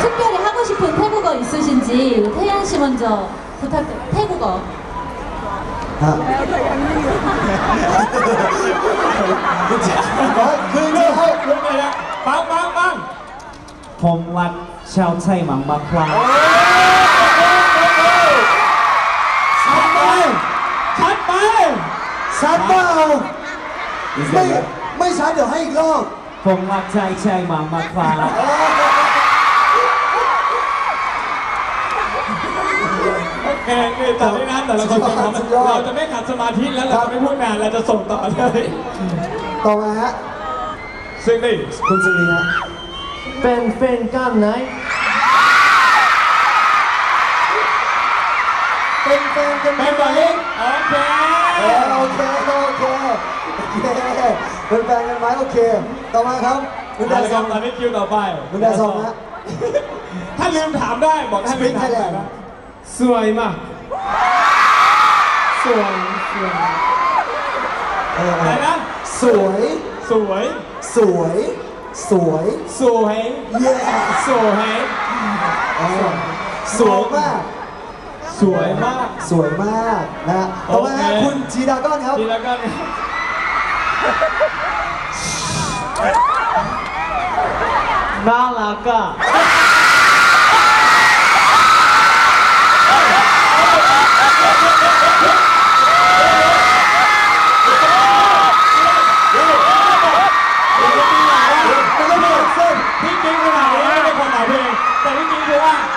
특별히 하고 싶은 태국어 있으신지 태연 씨 먼저 부탁드려요. 태국어. ฮะคือจะให้ ลุกเลยนะปังปังปัง ผมรักชาวไทยมากมากครับ ชัดไปชัดไป ชัดเปล่าไม่ไม่ชัดเดี๋ยวให้อีกรอบ ผมรักชายชายมากมากครับ คคือตอนนี้นะแต่ละคนจะทำเราจะไม่ขัดสมาธิแล้วเราจะไม่พูดนานเราจะส่งต่อเลยต่อมาฮะซึ่งนี่คุณสิริฮะเป็นแฟนกันไหนเป็นแฟนกันไหมเป็นแบบนี้โอเคเออโอเคโอเคโอเคเป็นแฟนกันไหมโอเค ต่อมาครับคุณเอาดาละซครัอบงตอนนี้คิวต่อไปคุณดาซองฮะถ้าลืมถามได้บอกถ้าลืมถามได้นะ สวยมากสวยสวยเอออะไรนะ สวย สวย สวย สวยสวยเย้สวยเออสวยมาก สวยมาก สวยมากนะฮะต่อมาฮะโอเค คุณจีดาก้อนครับ ทีละกันน่ารักอะ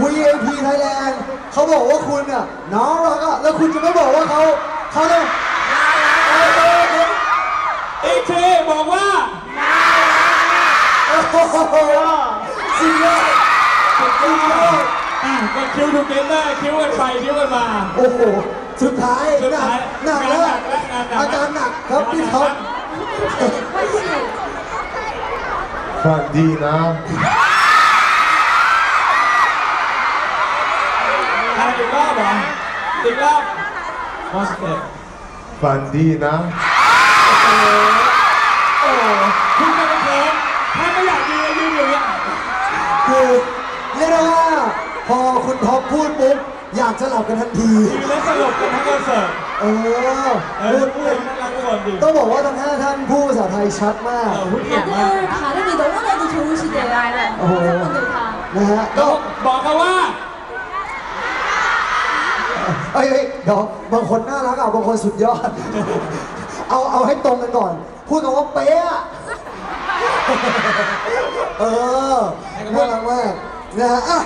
VIP Thailand เขาบอกว่าคุณอะน้องรักอะแล้วคุณจะไม่บอกว่าเขาเขาเนี่ยเอเคบอกว่าโอ้โหสุดยอดสุดยอดอะก็คิวดูเกมได้คิวกันไปคิวกันมา โอ้โหสุดท้ายสุหนัากหนักแล้วงานหนักแล้วานหนัอาการหนักครับพี่ท็อป ฝากดีนะ เหรออีกรอบมอสเตอร์ ฝันดีนะ โอ้คุณไม่ต้องเขินถ้าไม่อยากยืนยืนอยู่เนี่ย คือเรียกได้ว่าพอคุณท็อปพูดปุ๊บอยากจะหลับกันทันที ยืนแล้วสลบกันทั้งคอนเสิร์ต เออ เอ พู อ ด พู พู ด ด น่ารักทุกคนดี ต้องบอกว่าทั้งห้าท่านพูดภาษาไทยชัดมาก เออพูดเก่งมาก 다들 발음이 너무나도 좋으시대요. 어. 여자분들 다. นะฮะ ก็ ก็ บอกเขาว่า เดี๋ยวบางคนน่ารักอะบางคนสุดยอด เอาเอาให้ตรงกันก่อน พูดคำว่าเป๊ะเออน่ารักมากนะฮะอะ